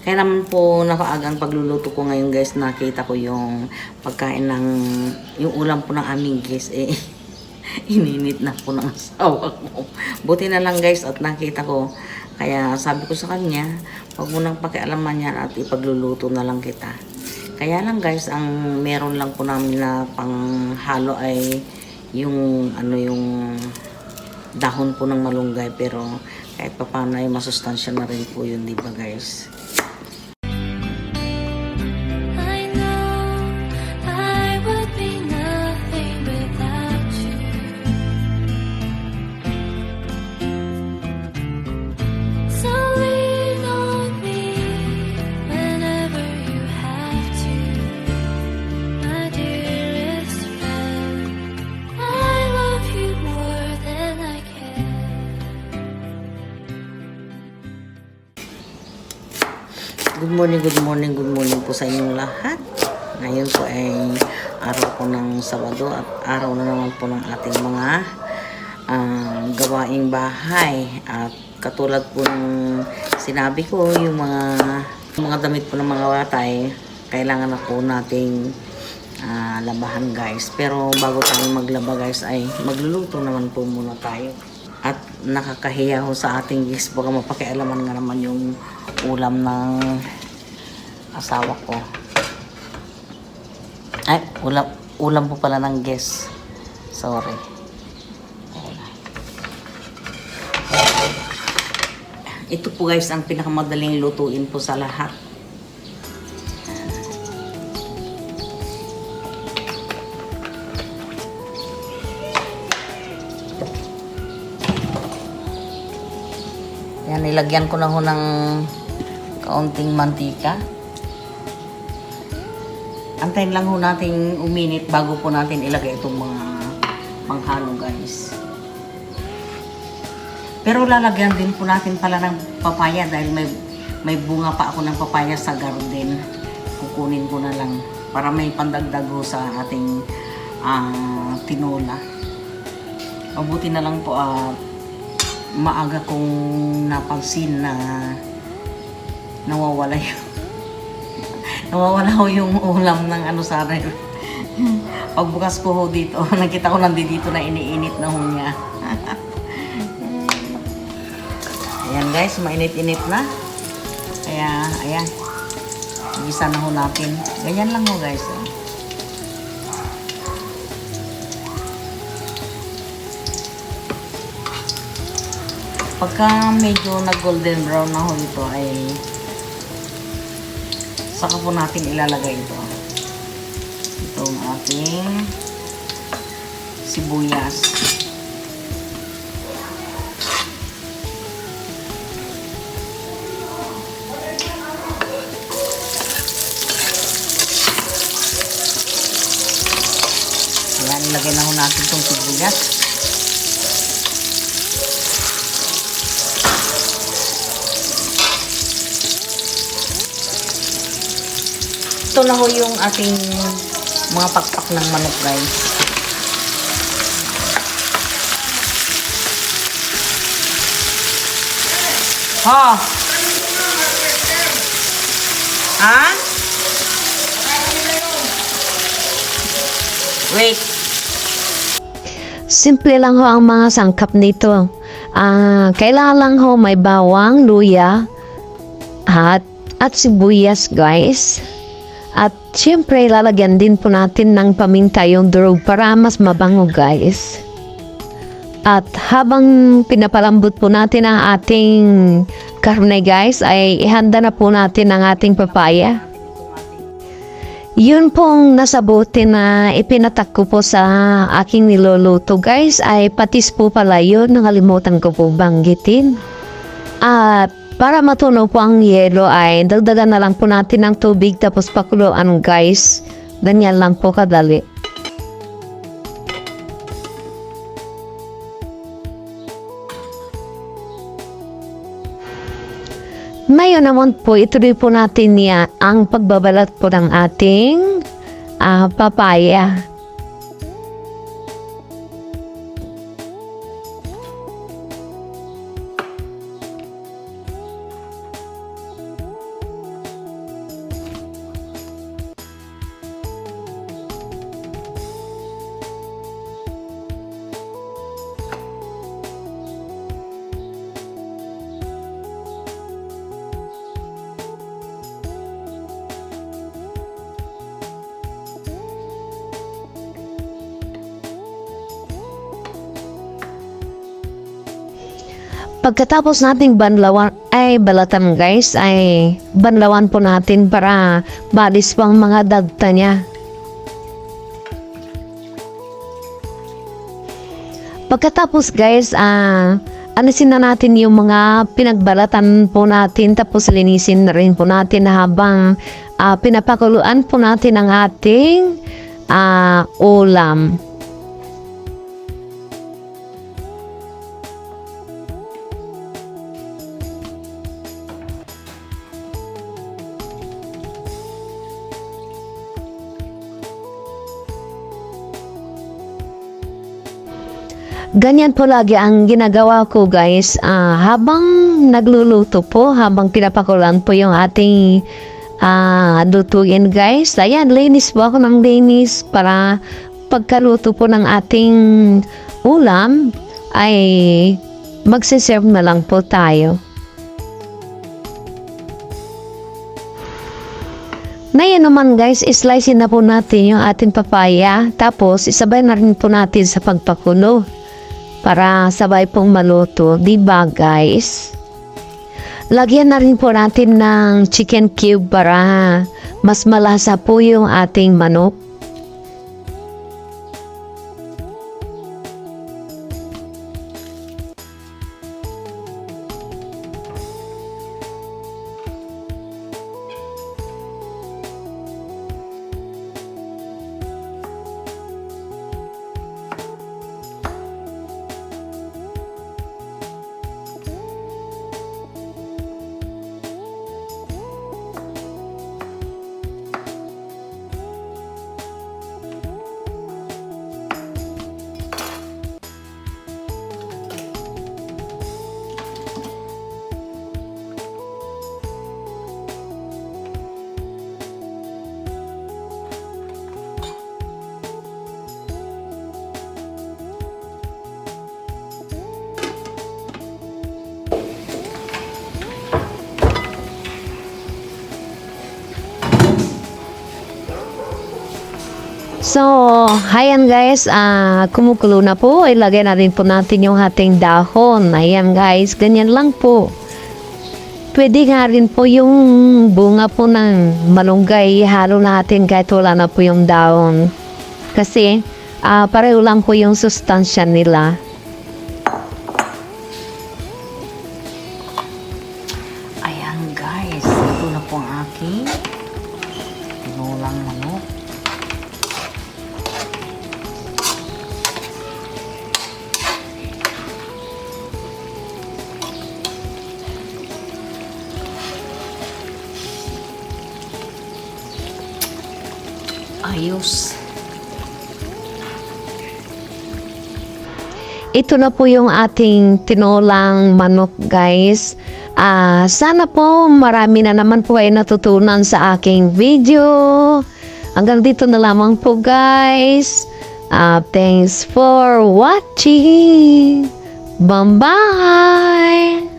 Kaya naman po nakaagang pagluluto ko ngayon guys, nakita ko yung pagkain ng, yung ulam po ng aming guys, eh, ininit na po ng asawa ko. Buti na lang guys at nakita ko, kaya sabi ko sa kanya, huwag mo nang pakialaman yan at ipagluluto na lang kita. Kaya lang guys, ang meron lang po namin na panghalo ay yung ano yung dahon po ng malunggay pero kahit pa paano ay masustansya na rin po yun, di ba guys? Morning, good morning, good morning po sa inyong lahat. Ngayon po ay araw po ng Sabado at araw na naman po ng ating mga ah, gawaing bahay. At katulad po ng sinabi ko, yung mga yung mga damit po ng mga watay, kailangan na po nating ah, labahan guys. Pero bago tayo maglaba guys ay magluluto naman po muna tayo. At nakakahiya ho sa ating guys, baka mapakialaman nga naman yung ulam ng asawa ko. Ay, ulam, ulam po pala ng guest. Sorry. Ito po guys ang pinakamadaling lutuin po sa lahat. Yan, nilagyan ko na ho ng kaunting mantika. Antayin lang ho natin uminit bago po natin ilagay itong mga panghalo guys. Pero lalagyan din po natin pala ng papaya dahil may may bunga pa ako ng papaya sa garden. Kukunin ko na lang para may pandagdag ho sa ating ah, tinola. Mabuti na lang po at maaga kong napansin na nawawala yung nawawala ho yung ulam ng ano sa ref. Pagbukas ko ho dito, nakita ko nandito na iniinit na ho niya. ayan guys, mainit-init na. Kaya, ayan. Gisa na ho natin. Ganyan lang ho guys. Oh. Pagka medyo nag-golden brown na ho ito ay saka po natin ilalagay ito. Itong ating sibuyas. Ayan, ilagay na ho natin itong sibuyas. Ito na ho yung ating mga pakpak ng manok guys. Ha? Ha? Wait. Simple lang ho ang mga sangkap nito. Ah, kailangan lang ho may bawang, luya, at, at sibuyas guys. At syempre lalagyan din po natin ng paminta yung durog para mas mabango guys. At habang pinapalambot po natin ang ating karne guys ay ihanda na po natin ang ating papaya. Yun pong nasabuti na ipinatak ko po sa aking niluluto guys ay patis po pala yun. Nakalimutan ko po banggitin. At para matunaw po ang yelo ay dagdagan na lang po natin ng tubig tapos pakuluan guys. Ganyan lang po kadali. Ngayon naman po, ituloy po natin niya ang pagbabalat po ng ating ah, papaya. Pagkatapos nating banlawan, ay balatan guys, ay banlawan po natin para balis pang mga dagta niya. Pagkatapos guys, ah, alisin na natin yung mga pinagbalatan po natin tapos linisin na rin po natin habang ah, pinapakuluan po natin ang ating ah, ulam. Ganyan po lagi ang ginagawa ko guys. Ah, habang nagluluto po, habang pinapakulan po yung ating ah, lutuin guys. Ayan, linis po ako ng linis para pagkaluto po ng ating ulam ay magsiserve na lang po tayo. Ngayon naman guys, slice na po natin yung ating papaya. Tapos isabay na rin po natin sa pagpakulo para sabay pong maluto. Di ba guys? Lagyan na rin po natin ng chicken cube para mas malasa po yung ating manok. So, ayan guys, ah kumukulo na po. Ilagay na rin po natin yung ating dahon. Ayan guys, ganyan lang po. Pwede nga rin po yung bunga po ng malunggay. Halo natin kahit wala na po yung dahon. Kasi, ah pareho lang po yung sustansya nila. Ayan guys, ito na po ang aking tinulang manok. Ayos. Ito na po yung ating tinolang manok guys. Ah, sana po marami na naman po ay natutunan sa aking video. Hanggang dito na lamang po guys. Ah, thanks for watching. Bye-bye!